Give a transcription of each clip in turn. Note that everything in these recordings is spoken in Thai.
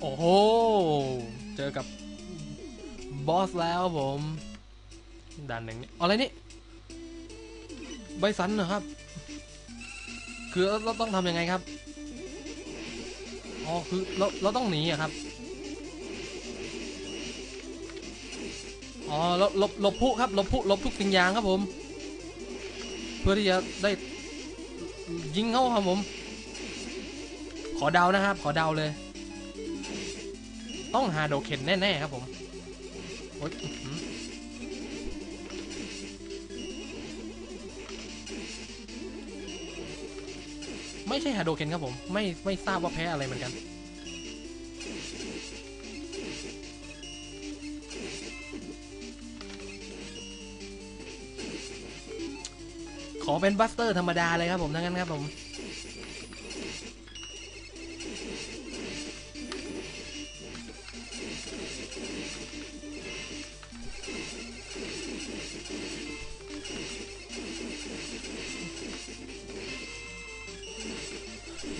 โอ้โห เจอกับบอสแล้วผมด่านหนึ่งอะไรนี่ใบสันเหรอครับ คือเราต้องทำยังไงครับ อ๋อ คือเราเราต้องหนีอะครับ อ๋อหลบหลบหลบผู้ครับหลบผู้หลบทุกสิ่งอย่างครับผม เพื่อที่จะได้ยิงเขาครับผม ขอเดานะครับ ขอเดาเลย ต้องหาโดเคนแน่ ๆ ครับผมโอ๊ยไม่ใช่หาโดเคนครับผม ไม่ไม่ทราบว่าแพ้อะไรเหมือนกัน ขอเป็นบัสเตอร์ธรรมดาเลยครับผมทั้งนั้นครับผม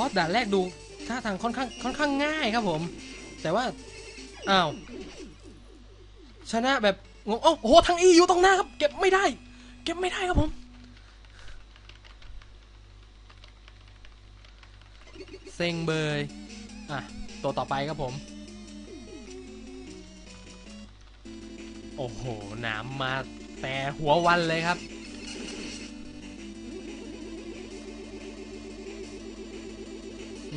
บอสด่านแรกดูท่าทางค่อนข้างค่อนข้างง่ายครับผม แต่ว่าอ้าวชนะแบบงงโอ้โหทางอีอยู่ตรงหน้าครับ เก็บไม่ได้ เก็บไม่ได้ครับผมเซ็งเบยอะตัวต่อไปครับผม โอ้โหหนามมาแต่หัววันเลยครับ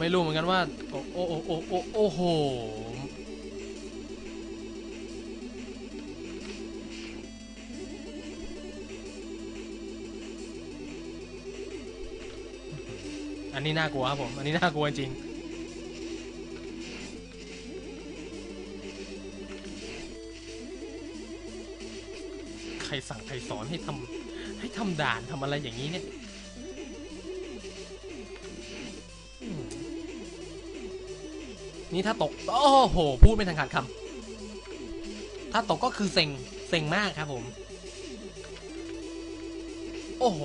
ไม่รู้เหมือนกันว่า โอ้โอ้โอ้โอ้โอ้โหอันนี้น่ากลัวครับผม อันนี้น่ากลัวจริง ใครสั่งใครสอนให้ทำให้ทำด่านทำอะไรอย่างนี้เนี่ย นี่ถ้าตก โอ้โห พูดไม่ทันขาดคำถ้าตกก็คือเซ็ง เซ็งมากครับผม โอ้โห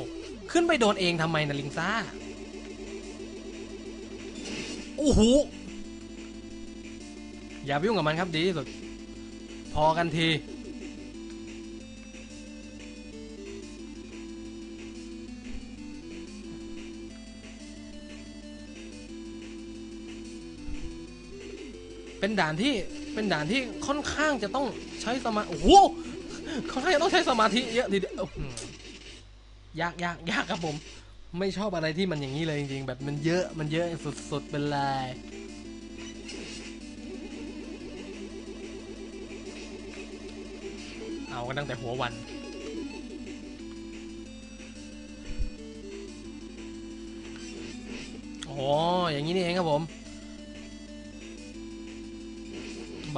ขึ้นไปโดนเองทำไมนะลิงซ่า โอ้โห อย่าไปยุ่งกับมันครับดีที่สุด พอกันที เป็นด่านที่เป็นด่านที่ค่อนข้างจะต้องใช้สมาโอ้โหค่อนข้างจะต้องใช้สมาธิเยอะทีเดียวอื้อหือยากยากยากครับผม ไม่ชอบอะไรที่มันอย่างนี้เลยจริงๆ แบบมันเยอะมันเยอะสุดๆเป็นลายเอากันตั้งแต่หัววัน โอ้อย่างนี้นี่เองครับผม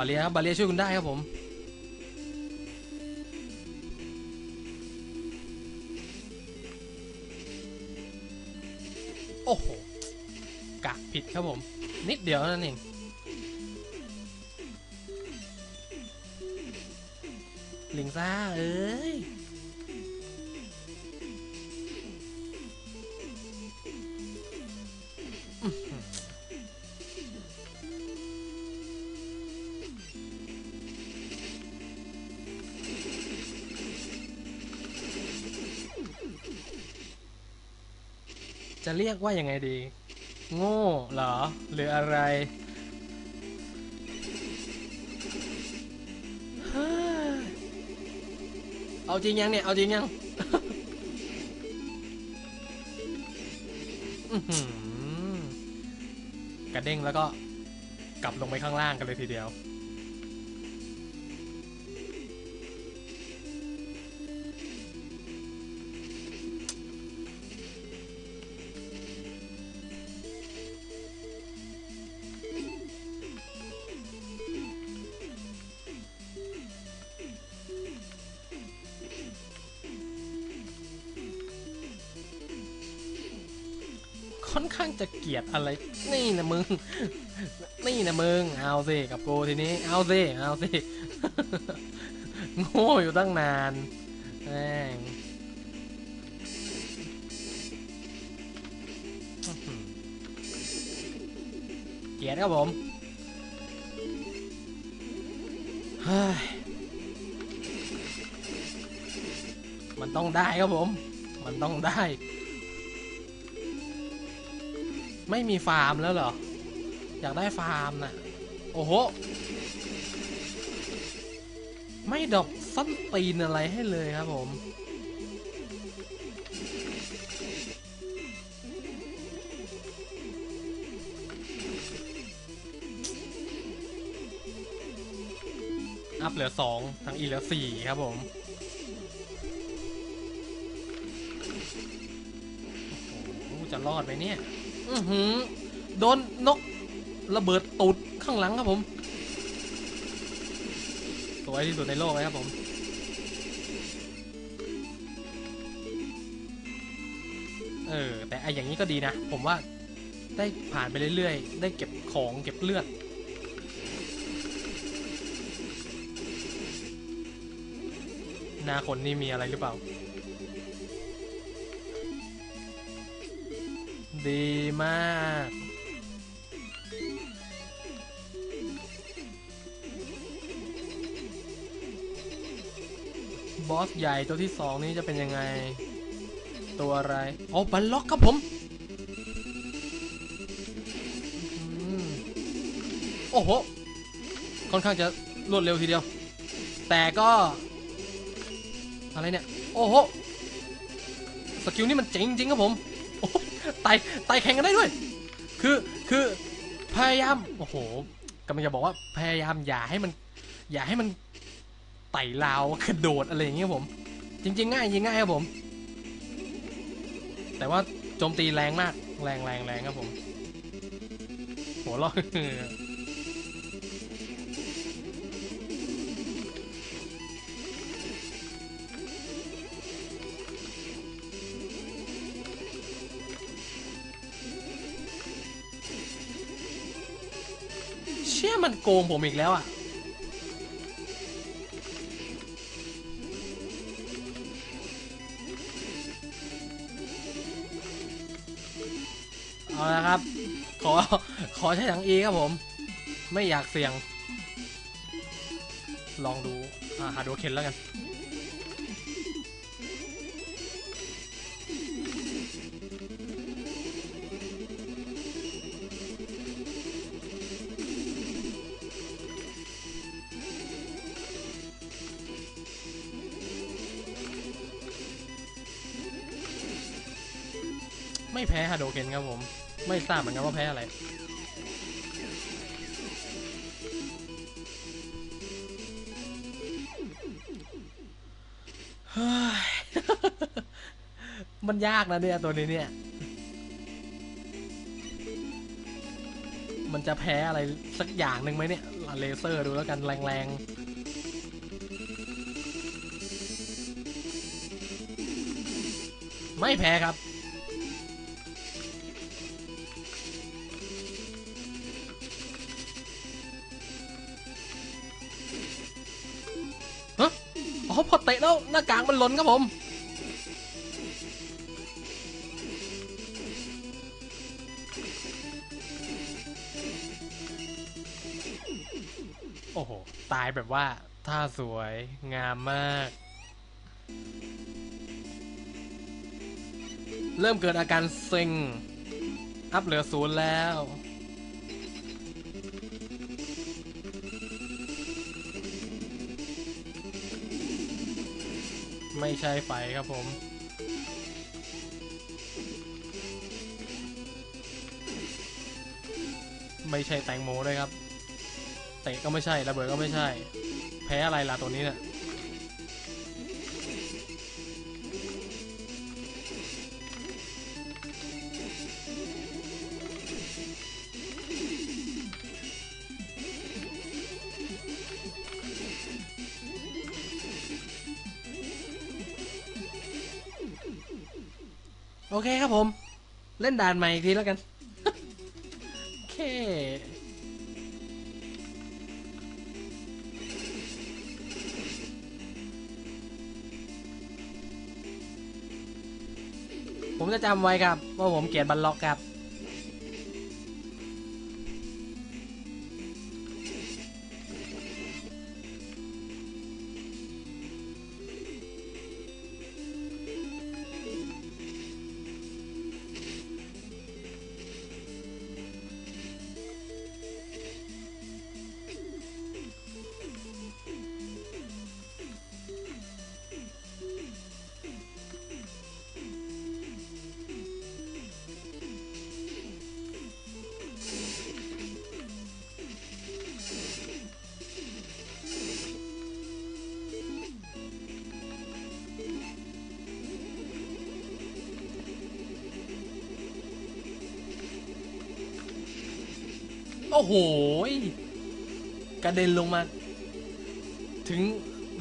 าเลียครับบาเลียช่วยคุณได้ครับผม โอ้โหกะผิดครับผม นิดเดียวนั่นเองลิงซ่าเอ้ย จะเรียกว่ายังไงดี โง่เหรอ หรืออะไรเอาจริงยังเนี่ย เอาจริงยังกระเด้งแล้วก็กลับลงไปข้างล่างกันเลยทีเดียว ค่อนข้างจะเกลียดอะไร นี่นะมึง นี่นะมึง เอาสิกับกูทีนี้ เอาสิ เอาสิ โง่อยู่ตั้งนานแม่งเกลียดครับผมมันต้องได้ครับผม มันต้องได้ ไม่มีฟาร์มแล้วเหรอ อยากได้ฟาร์มน่ะ โอ้โห ไม่ดอกส้นตีนอะไรให้เลยครับผม อัพเหลือสองทางอีเหลือสี่ครับผมจะรอดไหมเนี่ย อือหือโดนนกระเบิดตูดข้างหลังครับผม สวยที่สุดในโลกเลยครับผม เออ แต่ไออย่างนี้ก็ดีนะ ผมว่าได้ผ่านไปเรื่อยๆ ได้เก็บของเก็บเลือดหน้าคนนี่มีอะไรหรือเปล่า ดีมาก บอสใหญ่ตัวที่สองนี้จะเป็นยังไง ตัวอะไรอ๋อบัลล็อกครับผมโอ้โห ค่อนข้างจะรวดเร็วทีเดียว แต่ก็ อะไรเนี่ย โอ้โห สกิลนี่มันเจ๋งจริงครับผม ต่ไต่แข่งกันได้ด้วย คือคือพยายามโอ้โหกำลังจะบอกว่าพยายามอย่าให้มัน อย่าให้มันไต่ราวกระโดดอะไรอย่างเงี้ยผม จริง ๆ ง่ายจริงง่ายครับผม แต่ว่าโจมตีแรงมาก แรงแรงแรงครับผมหัวเราะ โกงผมอีกแล้วอะ เอาละครับ ขอ ขอใช้ถังอีครับผม ไม่อยากเสี่ยง ลองดูอ่าหาดูเคนแล้วกัน ไม่แพ้ฮาโดเคนครับผม ไม่ทราบเหมือนกันว่าแพ้อะไรเฮ้ยมันยากนะเนี่ยตัวนี้เนี่ย มันจะแพ้อะไรสักอย่างหนึ่งไหมเนี่ยเลเซอร์ดูแล้วกันแรงๆ ไม่แพ้ครับ อ๋อพอเตะแล้วหน้ากากมันหล่นครับผม โอ้โห ตายแบบว่าท่าสวยงามมาก เริ่มเกิดอาการเซ็ง อัพเหลือศูนย์แล้ว ไม่ใช่ไฟครับผม ไม่ใช่แตงโมด้วยครับ เตะก็ไม่ใช่ระเบิดก็ไม่ใช่ แพ้อะไรล่ะตัวนี้เนี่ย โอเคครับผม เล่นด่านใหม่อีกทีแล้วกัน โอเค ผมจะจำไว้ครับ ว่าผมเกลียดบัลล็อกครับ อ้โหยกระเด็นลงมา ถึง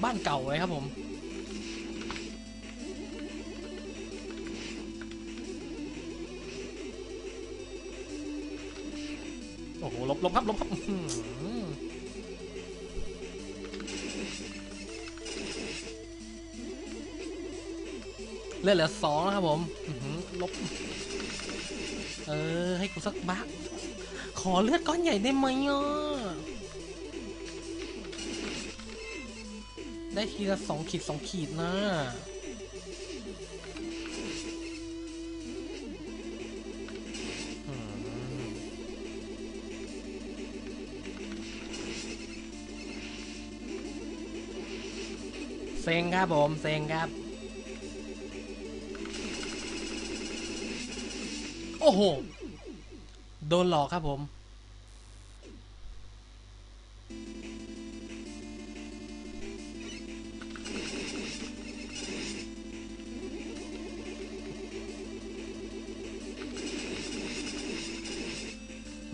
บ้านเก่าเลยครับผมโอ้โหลบลบครับลบครับเลือดเหลือสองนะครับผมลบ เออ ให้กูสักบัก ขอเลือดก้อนใหญ่ได้ไหมอะ ได้ทีละสองขีดสองขีดนะเซ็งครับผมเซ็งครับ โอ้โห โดนหลอกครับผม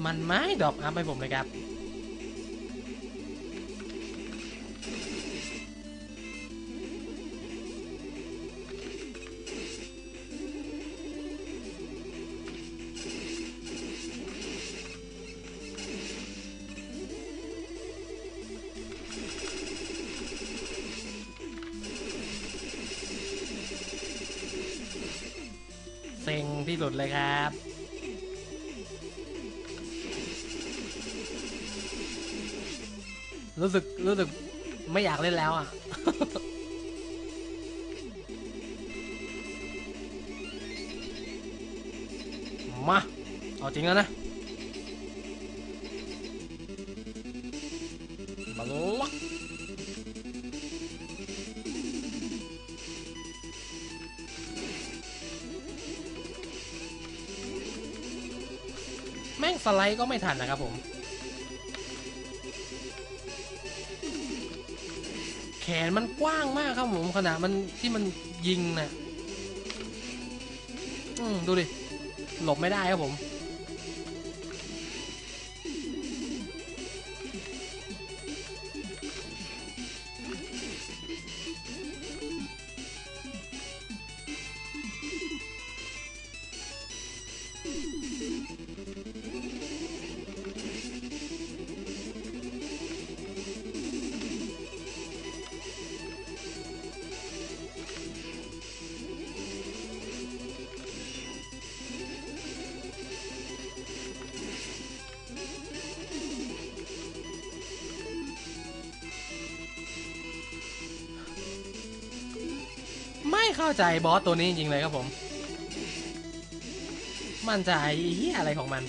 มันไม่ดอกอัพให้ผมเลยครับ เซ็งที่สุดเลยครับ รู้สึก รู้สึกไม่อยากเล่นแล้วอะมา เอาจริงแล้วนะบังลั สไลด์ก็ไม่ทันนะครับผม แขนมันกว้างมากครับผมขนาดมันที่มันยิงนะ่ะ อืม ดูดิ หลบไม่ได้ครับผม เข้าใจบอสตัวนี้จริงๆเลยครับผม มันจะไอ้เฮียอะไรของมัน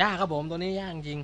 ยากครับผมตัวนี้ยากจริง